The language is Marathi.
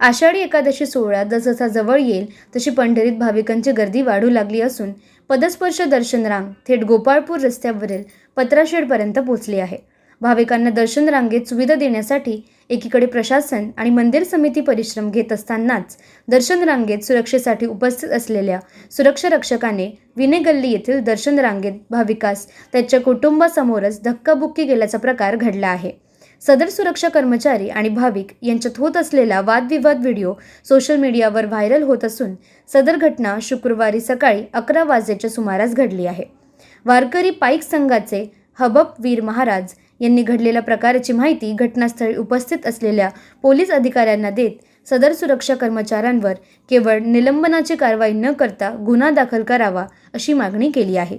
आषाढी एकादशी सोहळा जसजसा जवळ येईल तशी पंढरीत भाविकांची गर्दी वाढू लागली असून पदस्पर्श दर्शन रांग थेट गोपाळपूर रस्त्यावरील पत्राशेडपर्यंत पोहोचली आहे. भाविकांना दर्शन रांगेत सुविधा देण्यासाठी एकीकडे प्रशासन आणि मंदिर समिती परिश्रम घेत असतानाच दर्शन रांगेत सुरक्षेसाठी उपस्थित असलेल्या सुरक्षा रक्षकाने विने गल्ली येथील दर्शन रांगेत भाविकास त्याच्या कुटुंबासमोरच धक्काबुक्की केल्याचा प्रकार घडला आहे. सदर सुरक्षा कर्मचारी आणि भाविक यांच्यात होत असलेला वादविवाद व्हिडिओ सोशल मीडियावर व्हायरल होत असून सदर घटना शुक्रवारी सकाळी अकरा वाजेच्या सुमारास घडली आहे. वारकरी पाईक संघाचे हबब वीर महाराज यांनी घडलेल्या प्रकाराची माहिती घटनास्थळी उपस्थित असलेल्या पोलीस अधिकाऱ्यांना देत सदर सुरक्षा कर्मचाऱ्यांवर केवळ निलंबनाची कारवाई न करता गुन्हा दाखल करावा अशी मागणी केली आहे.